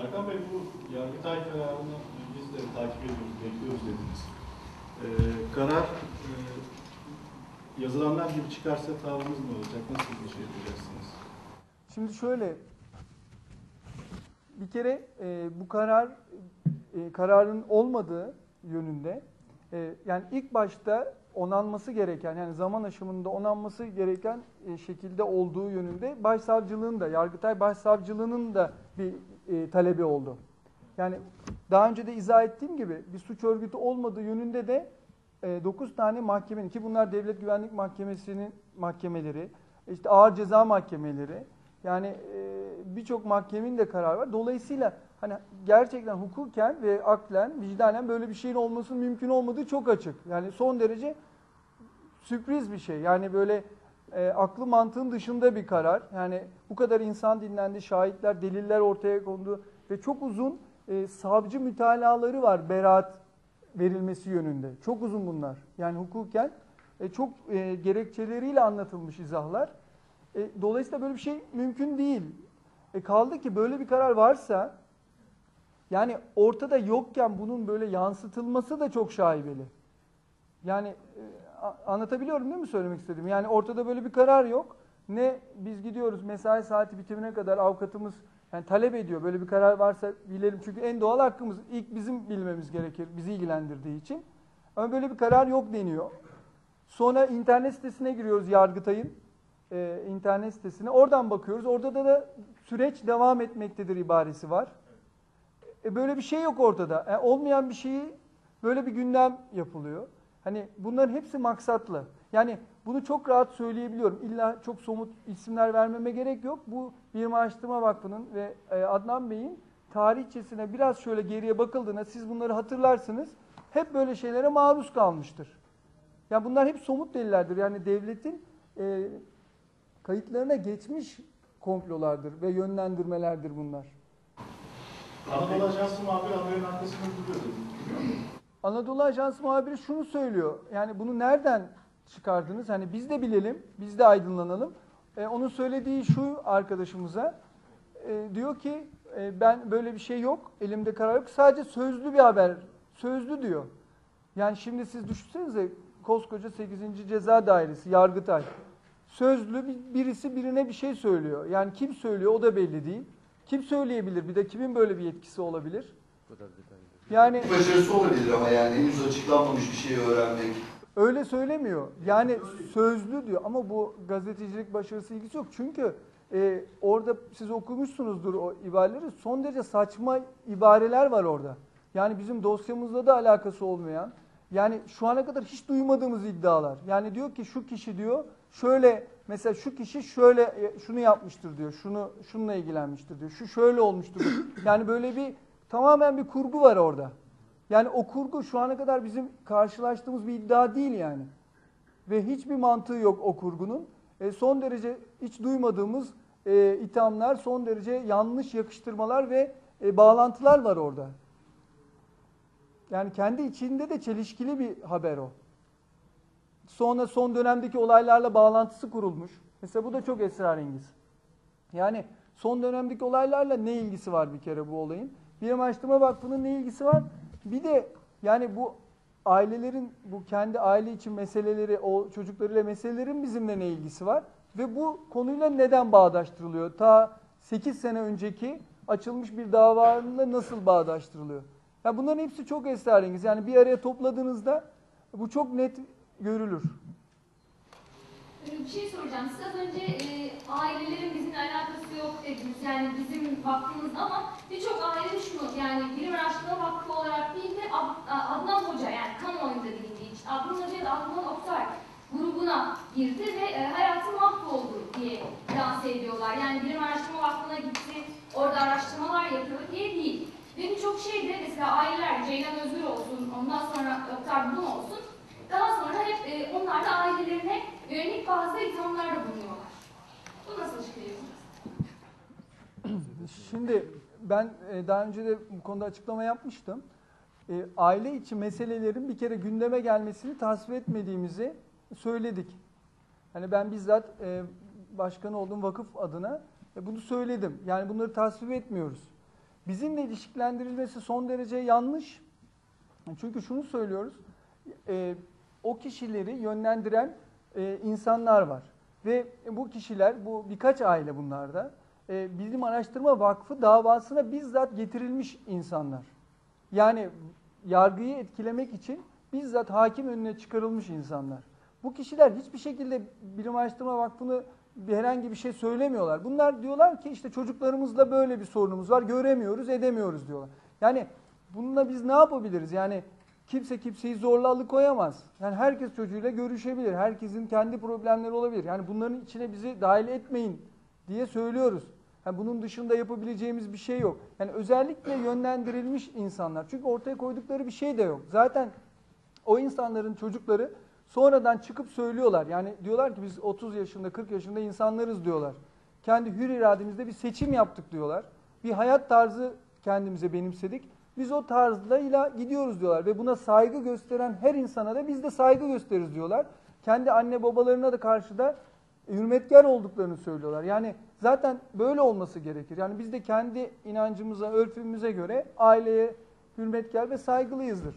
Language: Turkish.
Serkan Bey bu Yargıtay kararını biz de takip ediyoruz, bekliyoruz dediniz. Ee, karar e, yazılanlar gibi çıkarsa tavrınız ne olacak? Nasıl bir şey yapacaksınız? Şimdi şöyle, bir kere e, bu karar e, kararın olmadığı yönünde, e, yani ilk başta onanması gereken, yani zaman aşımında onanması gereken e, şekilde olduğu yönünde Başsavcılığın da, Yargıtay Başsavcılığının da bir e, talebi oldu. Yani daha önce de izah ettiğim gibi bir suç örgütü olmadığı yönünde de 9 tane mahkemenin ki bunlar Devlet Güvenlik Mahkemesi'nin mahkemeleri, işte ağır ceza mahkemeleri, yani e, birçok mahkemenin de kararı var. Dolayısıyla hani gerçekten hukuken ve aklen, vicdanen böyle bir şeyin olmasının mümkün olmadığı çok açık. Yani son derece sürpriz bir şey. Yani böyle e, aklı mantığın dışında bir karar. Yani bu kadar insan dinlendi, şahitler, deliller ortaya kondu ve çok uzun e, savcı mütalaları var beraat verilmesi yönünde. Çok uzun bunlar. Yani hukuken e, çok e, gerekçeleriyle anlatılmış izahlar. E, dolayısıyla böyle bir şey mümkün değil. E, kaldı ki böyle bir karar varsa yani ortada yokken bunun böyle yansıtılması da çok şaibeli. Yani e, anlatabiliyorum değil mi söylemek istediğim? Yani ortada böyle bir karar yok. Ne biz gidiyoruz mesai saati bitimine kadar avukatımız yani talep ediyor. Böyle bir karar varsa bilelim. Çünkü en doğal hakkımız ilk bizim bilmemiz gerekir. Bizi ilgilendirdiği için. Ama böyle bir karar yok deniyor. Sonra internet sitesine giriyoruz Yargıtay'ın e, internet sitesine. Oradan bakıyoruz. Orada da, da süreç devam etmektedir ibaresi var. E, böyle bir şey yok ortada. E, olmayan bir şeyi böyle bir gündem yapılıyor. Hani bunların hepsi maksatlı. Yani bunu çok rahat söyleyebiliyorum. İlla çok somut isimler vermeme gerek yok. Bu Bir Araştırma Vakfı'nın ve e, Adnan Bey'in tarihçesine biraz şöyle geriye bakıldığında siz bunları hatırlarsınız. Hep böyle şeylere maruz kalmıştır. Ya bunlar hep somut delillerdir. Yani devletin e, kayıtlarına geçmiş komplolardır ve yönlendirmelerdir bunlar. Anadolu Ajansı muhabiri haberin arkasında duruyor dedi. Anadolu Ajansı muhabiri şunu söylüyor. Yani bunu nereden çıkardınız? Hani biz de bilelim, biz de aydınlanalım. E, onun söylediği şu arkadaşımıza e, diyor ki e, ben böyle bir şey yok, elimde karar yok. Sadece sözlü bir haber, sözlü diyor. Yani şimdi siz düşünsenize koskoca 8. Ceza Dairesi, Yargıtay. Sözlü bir- birisi birine bir şey söylüyor. Yani kim söylüyor o da belli değil. Kim söyleyebilir? Bir de kimin böyle bir yetkisi olabilir? Yani Başarısı olabilir ama yani henüz açıklanmamış bir şey öğrenmek. Öyle söylemiyor. Yani sözlü diyor ama bu gazetecilik başarısı ilgisi yok. Çünkü e, orada siz okumuşsunuzdur o ibareleri. Son derece saçma ibareler var orada. Yani bizim dosyamızla da alakası olmayan, yani şu ana kadar hiç duymadığımız iddialar. Yani diyor ki şu kişi diyor şöyle mesela şu kişi şöyle e, şunu yapmıştır diyor. Şunu şununla ilgilenmiştir diyor. Şu şöyle olmuştur. diyor. Yani böyle bir tamamen bir kurgu var orada. Yani o kurgu şu ana kadar bizim karşılaştığımız bir iddia değil yani. Ve hiçbir mantığı yok o kurgunun. E, son derece hiç duymadığımız e, ithamlar, son derece yanlış yakıştırmalar ve e, bağlantılar var orada. Yani kendi içinde de çelişkili bir haber o. Sonra son dönemdeki olaylarla bağlantısı kurulmuş. Mesela bu da çok esrarengiz. Yani son dönemdeki olaylarla ne ilgisi var bir kere bu olayın? Bir Araştırma Vakfı'nın ne ilgisi var? Bir de yani bu ailelerin bu kendi aile için meseleleri, o çocuklarıyla meselelerin bizimle ne ilgisi var? Ve bu konuyla neden bağdaştırılıyor? Ta 8 sene önceki açılmış bir davanla nasıl bağdaştırılıyor? Ya bunların hepsi çok esrarengiz. Yani bir araya topladığınızda bu çok net görülür. Şey soracağım. Siz az önce e, ailelerin bizimle alakası yok dediniz. Yani bizim vakfımız ama birçok aile şunu yani bilim araştırma vakfı olarak değil de Ad- Adnan Hoca yani kamuoyunda bilindiği için Adnan Hoca da Adnan Oktay grubuna girdi ve e, hayatı mahvoldu diye lanse ediyorlar. Yani bilim araştırma vakfına gitti, orada araştırmalar yapıyor diye değil. Ve birçok şey de mesela aileler, Ceylan Özgür olsun, ondan sonra Oktay Bulun olsun, daha sonra hep e, onlar da ailelerine yönelik bazı ithamlarda bulunuyorlar. Bu nasıl açıklıyorsunuz? Şimdi ben e, daha önce de bu konuda açıklama yapmıştım. E, Aile içi meselelerin bir kere gündeme gelmesini tasvip etmediğimizi söyledik. Hani ben bizzat e, başkan olduğum vakıf adına e, bunu söyledim. Yani bunları tasvip etmiyoruz. bizimle ilişkilendirilmesi son derece yanlış. Çünkü şunu söylüyoruz, o kişileri yönlendiren e, insanlar var. Ve bu kişiler, bu birkaç aile bunlarda, e, Bilim Araştırma Vakfı davasına bizzat getirilmiş insanlar. Yani yargıyı etkilemek için bizzat hakim önüne çıkarılmış insanlar. Bu kişiler hiçbir şekilde Bilim Araştırma Vakfı'nı herhangi bir şey söylemiyorlar. Bunlar diyorlar ki işte çocuklarımızla böyle bir sorunumuz var, göremiyoruz, edemiyoruz diyorlar. Yani bununla biz ne yapabiliriz? Yani kimse kimseyi zorla alıkoyamaz. Yani herkes çocuğuyla görüşebilir. Herkesin kendi problemleri olabilir. Yani bunların içine bizi dahil etmeyin diye söylüyoruz. Yani bunun dışında yapabileceğimiz bir şey yok. Yani özellikle yönlendirilmiş insanlar. Çünkü ortaya koydukları bir şey de yok. Zaten o insanların çocukları sonradan çıkıp söylüyorlar. Yani diyorlar ki biz 30 yaşında 40 yaşında insanlarız diyorlar. Kendi hür irademizde bir seçim yaptık diyorlar. Bir hayat tarzı kendimize benimsedik. Biz o tarzla gidiyoruz diyorlar ve buna saygı gösteren her insana da biz de saygı gösteririz diyorlar. Kendi anne babalarına da karşı da hürmetkar olduklarını söylüyorlar. Yani zaten böyle olması gerekir. Yani biz de kendi inancımıza, örfümüze göre aileye hürmetkar ve saygılıyızdır.